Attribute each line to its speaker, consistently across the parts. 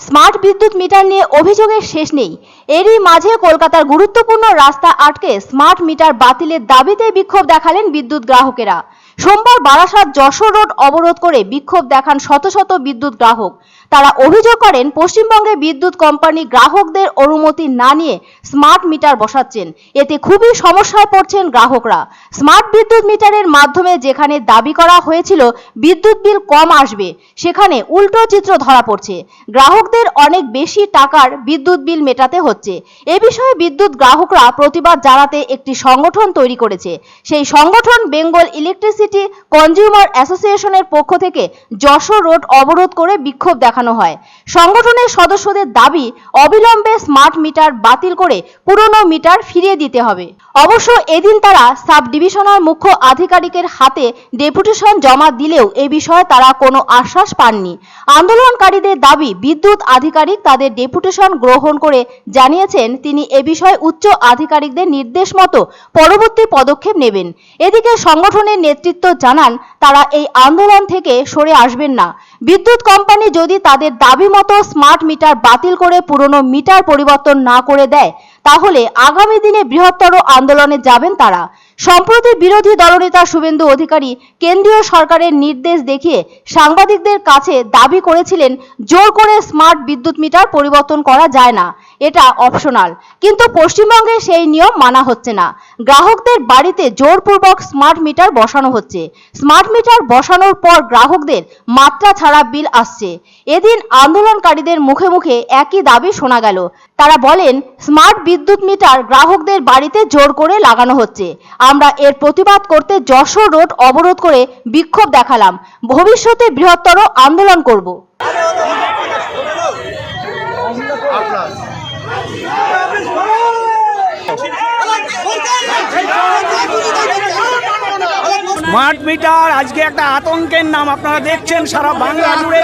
Speaker 1: Smart বিদ্যুৎ metre নিয়ে অভিযোগের শেষ নেই। এরই মাঝে কলকাতার গুরুত্বপূর্ণ রাস্তা আটকে স্মার্ট মিটার বাতিলের দাবিতে বিক্ষোভ দেখালেন বিদ্যুৎ গ্রাহকেরা। সোমবার বারাসাত যশোর রোড অবরোধ করে বিক্ষোভ দেখান শত শত বিদ্যুৎ গ্রাহক। তারা অভিযোগ করেন পশ্চিমবঙ্গে বিদ্যুৎ কোম্পানি গ্রাহকদের অনুমতি না নিয়ে স্মার্ট মিটার বসাচ্ছেন। এতে খুবই সমস্যায় পড়ছেন গ্রাহকরা। স্মার্ট বিদ্যুৎ মিটারের মাধ্যমে যেখানে দাবি করা হয়েছিল বিদ্যুৎ বিল কম আসবে, সেখানে উল্টো চিত্র ধরা পড়ছে। গ্রাহকদের অনেক বেশি টাকার বিদ্যুৎ বিল মেটাতে হচ্ছে। এ বিষয়ে বিদ্যুৎ গ্রাহকরা প্রতিবাদ জানাতে একটি সংগঠন তৈরি করেছে। সেই সংগঠন বেঙ্গল ইলেকট্রিসিটি কনজিউমার অ্যাসোসিয়েশনের পক্ষ থেকে যশোর রোড অবরোধ করে বিক্ষোভ দেখানো হয়। সংগঠনের সদস্যদের দাবি, অবিলম্বে স্মার্ট মিটার বাতিল করে পুরনো মিটার ফিরিয়ে দিতে হবে। অবশ্য এদিন তারা সাব ডিভিশনাল মুখ্য আধিকারিকের হাতে ডেপুটেশন জমা দিলেও এ বিষয়ে তারা কোনো আশ্বাস পাননি। আন্দোলনকারীদের দাবি, বিদ্যুৎ আধিকারিক তাদের ডেপুটেশন গ্রহণ করে জানিয়েছেন, তিনি এ বিষয়ে উচ্চ আধিকারিকদের নির্দেশ মতো পরবর্তী পদক্ষেপ নেবেন। এদিকে সংগঠনের নেতৃত্ব জানান, তারা এই আন্দোলন থেকে সরে আসবেন না। বিদ্যুৎ কোম্পানি যদি তাদের দাবি মতো স্মার্ট মিটার বাতিল করে পুরনো মিটার পরিবর্তন না করে দেয় তাহলে আগামী দিনে বৃহত্তর আন্দোলনে যাবেন তারা। সম্প্রতি বিরোধী দলনেতা শুভেন্দু অধিকারী কেন্দ্রীয় সরকারের নির্দেশ দেখিয়ে সাংবাদিকদের কাছে দাবি করেছিলেন, জোর করে স্মার্ট বিদ্যুৎ মিটার পরিবর্তন করা যায় না। এটা অপশনাল। কিন্তু পশ্চিমবঙ্গে সেই নিয়ম মানা হচ্ছে না। গ্রাহকদের বাড়িতে জোরপূর্বক স্মার্ট মিটার বসানো হচ্ছে। স্মার্ট মিটার বসানোর পর গ্রাহকদের মাত্রা ছাড়া বিল আসছে। এদিন আন্দোলনকারীদের মুখে মুখে একই দাবি শোনা গেল। তারা বলেন, স্মার্ট বিদ্যুৎ মিটার গ্রাহকদের বাড়িতে জোর করে লাগানো হচ্ছে। আমরা এর প্রতিবাদ করতে যশোর রোড অবরোধ করে বিক্ষোভ দেখালাম। ভবিষ্যতে বৃহত্তর আন্দোলন করব।
Speaker 2: স্মার্ট মিটার আজকে একটা আতঙ্কের নাম আপনারা দেখছেন সারা বাংলা জুড়ে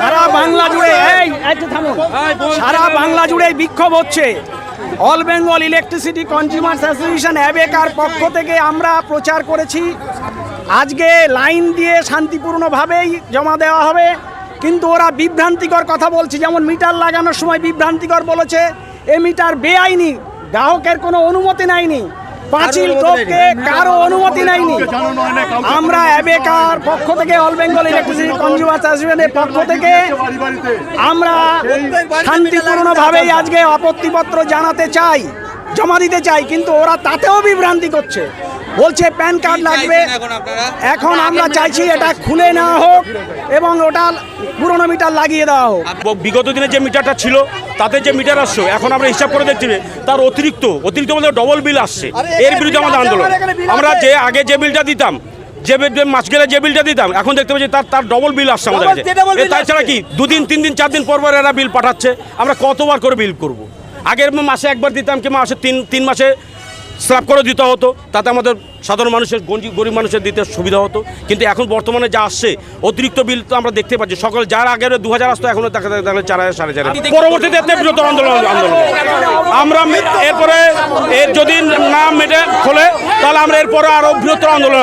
Speaker 2: সারা বাংলা জুড়ে সারা বাংলা জুড়ে বিক্ষোভ হচ্ছে। All Bengal electricity consumers association অ্যাবেকার পক্ষ থেকে আমরা প্রচার করেছি। আজকে লাইন দিয়ে শান্তিপূর্ণভাবেই জমা দেওয়া হবে। কিন্তু ওরা বিভ্রান্তিকর কথা বলছে। যেমন মিটার লাগানোর সময় বিভ্রান্তিকর বলেছে। এ মিটার বেআইনি। গ্রাহকের কোনো অনুমতি নেয়নি। পাঁচিল টোপকে কারও অনুমতি নেয়নি। আমরা অ্যাবেকার পক্ষ থেকে অল বেঙ্গল ইলেকট্রিসিটি কনজিউমার অ্যাসোসিয়েশনের পক্ষ থেকে। আমরা শান্তিপূর্ণভাবেই আজকে আপত্তিপত্র জানাতে চাই জমা দিতে চাই কিন্তু ওরা তাতেও বিভ্রান্তি করছে। বলছে প্যান কার্ড লাগবে। এখন আমরা চাইছি এটা খুলে নেওয়া হোক এবং ওটা পুরোনো মিটার লাগিয়ে দেওয়া হোক।
Speaker 3: বিগত দিনে যে মিটারটা ছিল তাতে যে মিটার আসছে এখন আমরা হিসাব করে দেখছি তার অতিরিক্ত অতিরিক্ত আমাদের ডবল বিল আসছে। এর বিরুদ্ধে আমাদের আন্দোলন। আমরা যে আগে যে বিলটা দিতাম যে বিল- মাস গেলে যে বিলটা দিতাম এখন দেখতে পাচ্ছি তার তার ডবল বিল আসছে আমাদের কাছে। তাছাড়া কি দুদিন তিন দিন চার দিন পর পর এরা বিল পাঠাচ্ছে। আমরা কতবার করে বিল করব? আগের মাসে একবার দিতাম কি মাসে তিন তিন মাসে স্ল্যাব করে দিতে হতো, তাতে আমাদের সাধারণ মানুষের, গঞ্জি, গরিব মানুষের দিতে সুবিধা হতো। কিন্তু এখন বর্তমানে যা আসছে, অতিরিক্ত বিল তো আমরা দেখতে পাচ্ছি। সকল যার আগের দু হাজার আসতো এখনও দেখা তাহলে চার হাজার, সাড়ে চার পরবর্তীতে এতে বৃহত্তর আন্দোলন আন্দোলন আমরা এরপরে এর যদি না মেটে খোলে, তাহলে আমরা এরপরে আরও বৃহত্তর আন্দোলন